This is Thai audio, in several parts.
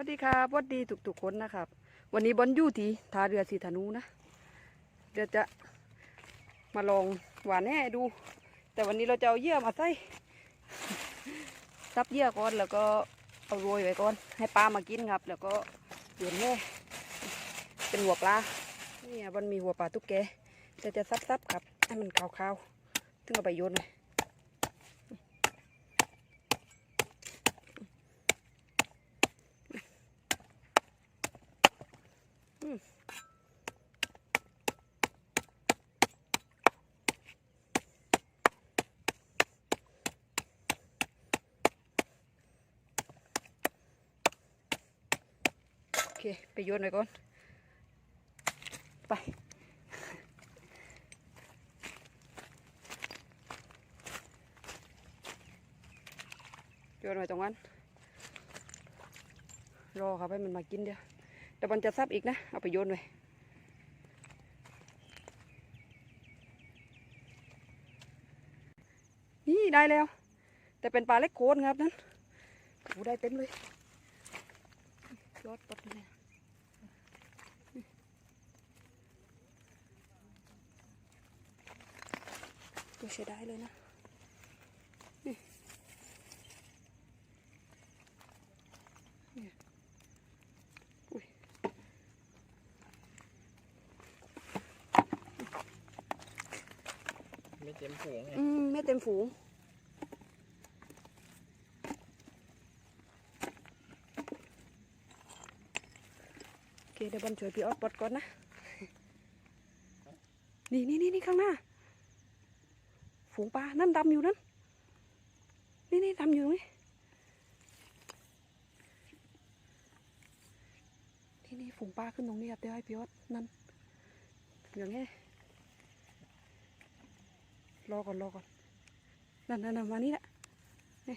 วัสดีครับสวัสดีทุกๆคนนะครับ วันนี้บอลยู่ที่ท่าเรือสีธนูนะเดี๋ยวจะมาลองหวานแห่ดู แต่วันนี้เราจะเอาเยื่อมาใส่ซับเยื่อก่อนแล้วก็เอาโรยไว้ก่อน ให้ปลามากินครับ แล้วก็โยนแห่เป็นหัวปลาเนี่ยมันมีหัวปลาตุ๊กแกจะจะซับๆครับให้มันขาวๆถึงเอาไปโยนเลย โอเค ไปโยนหน่อยก่อน ไป โยนไว้ตรงนั้น รอครับให้มันมากินเดี๋ยว เดี๋ยวมันจะซับอีกนะ เอาไปโยนไว้นี่ได้แล้ว แต่เป็นปลาเล็กโคนครับนั้นโอ้ได้เต็มเลยยอดปดเลยตัวใช้ได้เลยนะนี่นี่อุ้ย ไม่เต็มฝูงไง อื มฝูง โอเคเดี๋ยวบอลช่วยพี่ออดปลดก่อนนะ นี่นี่นี่นี่ข้างหน้า ฝูงปลา นั่นดำอยู่นั่น นี่นี่ดำอยู่ตรงนี้นี่นี่ฝูงปลาขึ้นตรงนี้ครับเดี๋ยวให้พี่ออดนั่นอย่างงี้รอก่อนรอก่อน นั่นนั่นมานี่แหละนี่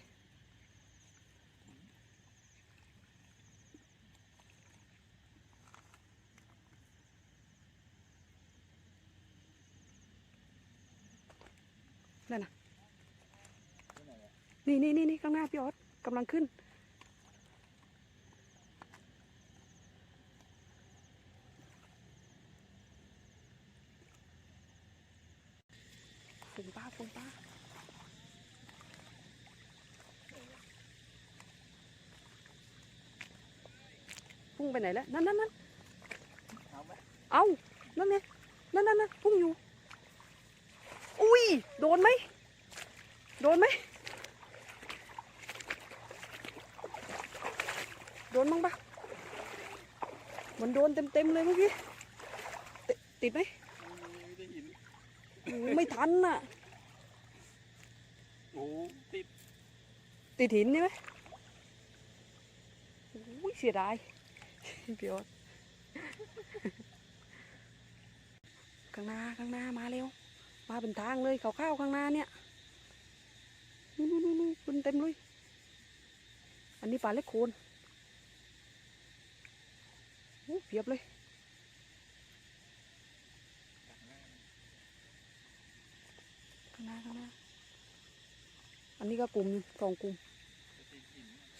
นั่นน่ะนี่นี่นี่นี่ข้างหน้าพี่ออสกำลังขึ้น ฝูงปลาฝูงปลาพุ่ง ไปไหนแล้ว นั่นนั่นนั่นเอาไหมเอานั่นไงนั่นนั่นนั่นพุ่งอยู่ อุ้ย โดนไหม โดนไหม โดนมั้งปะมันโดนเต็มเต็มๆเลยเมื่อกี้ ติติดไหมไม่ได้หินโอ้ไม่ทันน่ะ โอ้ติด ติดหินใช่ไหมโอ้ยเสียดาย พี่โอ๊ตข้างหน้าข้างหน้ามาเร็ว มาเป็นทางเลยเขาข้าวข้างหน้าเนี่ยนู่นนู่นนู่นเต็มเลย อันนี้ปลาเล็กโคนโอ้เพียบเลยข้างหน้าข้างหน้าอันนี้ก็กลุ่มสองกลุ่ม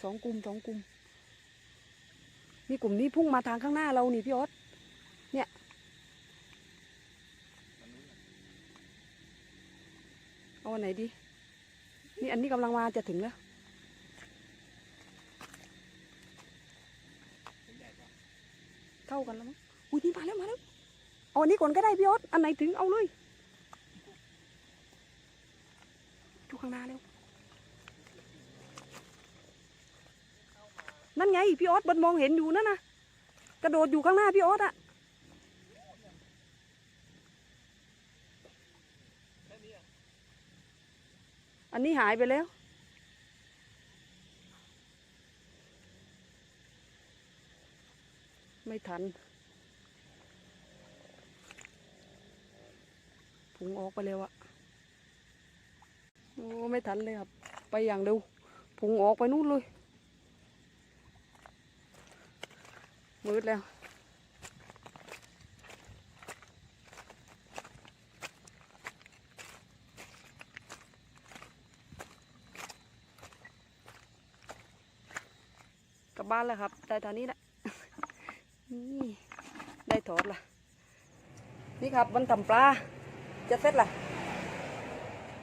สองกลุ่มสองกลุ่ม นี่กลุ่มนี้พุ่งมาทางข้างหน้าเรานี่พี่ออสมันนู้นน่ะเอาอันไหนดี นี่อันนี้กำลังมาจะถึงแล้ว เท่ากันแล้วมั้ง อุ้ยนี่มาแล้วมาแล้ว เอาอันนี้ก่อนก็ได้พี่ออสอันไหนถึงเอาเลยดูข้างหน้าเร็ว นั่นไงพี่ออสบนมองเห็นอยู่นั่นนะกระโดดอยู่ข้างหน้าพี่ออสอะแค่นี้อะอันนี้หายไปแล้วไม่ทันผุงออกไปแล้วอะโอ้ไม่ทันเลยครับ ไปอย่างเร็วผุงออกไปนู่นเลย มืดแล้ว กลับบ้านแล้วครับ ได้เท่านี้แหละนี่ได้ถอดละนี่ครับมันทำปลา จะเสร็จละ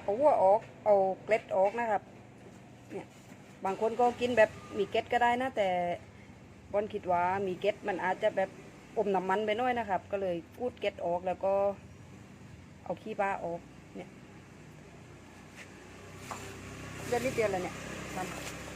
เอาหัวออก เอาเกล็ดออกนะครับ เนี่ย บางคนก็กินแบบมีเกล็ดก็ได้นะแต่ บอนคิดว่ามีเก็ดมันอาจจะแบบอมน้ำมันไปหน้อยนะครับ ก็เลยกูดเก็ดออกแล้วก็เอาขี้ปลาออกเนี่ยเดือนนี้เดียวเลยเนี่ยทำ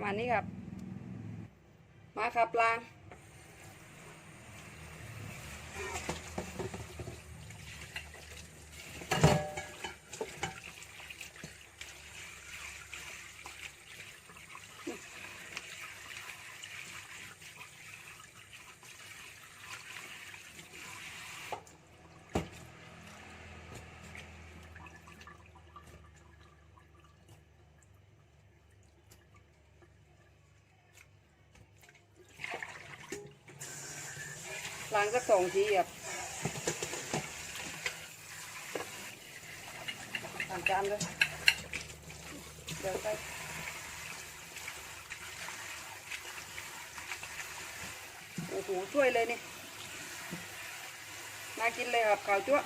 ประมาณนี้ครับ มาครับลางางสักสองทีครับล้างจานเลยเดี๋ยวไปโอ้โหช่วยเลยนี่น่ากินเลยครับข้าวจั๊ว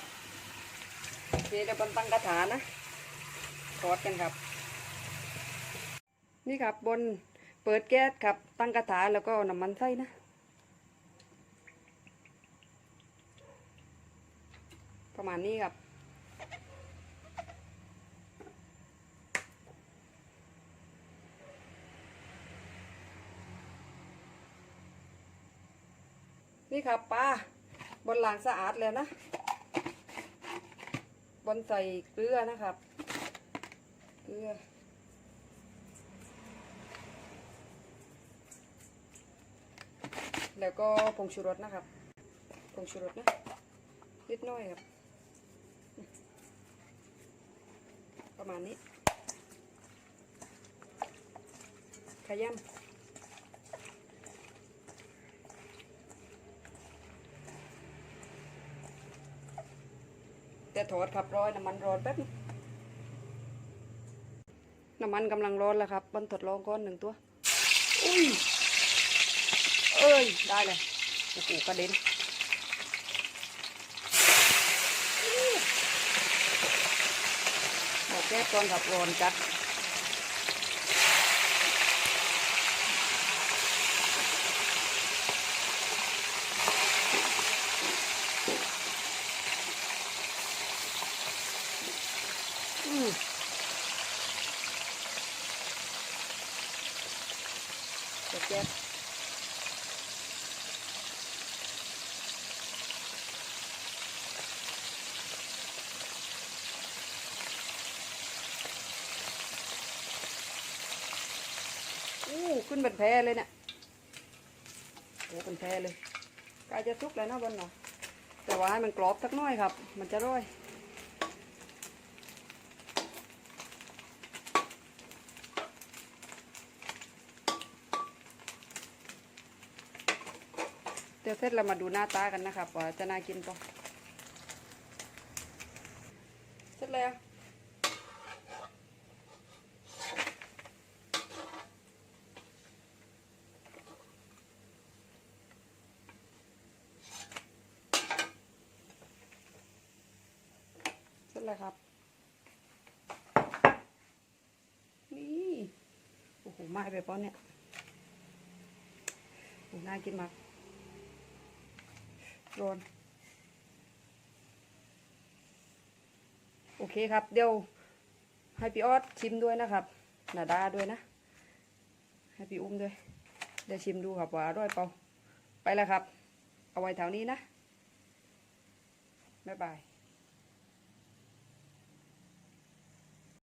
โอเคเดี๋ยวบนตั้งกระถานะทอดกันครับ นี่ครับบนเปิดแก๊สครับตั้งกระถาแล้วก็เอาน้ำมันใส่นะ ประมาณนี้ครับนี่ครับปลาบนหลางสะอาดแล้วนะ บนใส่เกลือนะครับ เกลือ แล้วก็ผงชูรสนะครับผงชูรสนะนิดน้อยครับ ประมาณนี้ขยำแต่ถอดขับร้อยน้ำมันร้อนแป๊บน้ำมันกำลังร้อนแล้วครับบนทดลองก้อนหนึ่งตัว อุ้ย เอ้ย ได้เลยโอ้โหกระเด็น โอเคก่อนขับร้อนจัดอืมโขึ้นเป็นแพรเลยเนี่ยโอ้เป็นแพรเลยกล้จะสุกแล้วนะบนเนาะแต่ว่าให้มันกรอบสักหน่อยครับ มันจะร่อยเดี๋ยวเสร็จเรามาดูหน้าตากันนะครับว่าจะน่ากินปะเสร็จแล้ว เสร็จแล้วครับ นี่โอ้โหไหม้ไปป้อนเนี่ยโอ้น่ากินมากร้อนโอเคครับ เดี๋ยวให้พี่ออสชิมด้วยนะครับนาดาด้วยนะ ให้พี่อุ้มด้วยเดี๋ยวชิมดูครับว่าอร่อยเปล่าไปแล้วครับ เอาไว้แถวนี้นะ บ๊ายบาย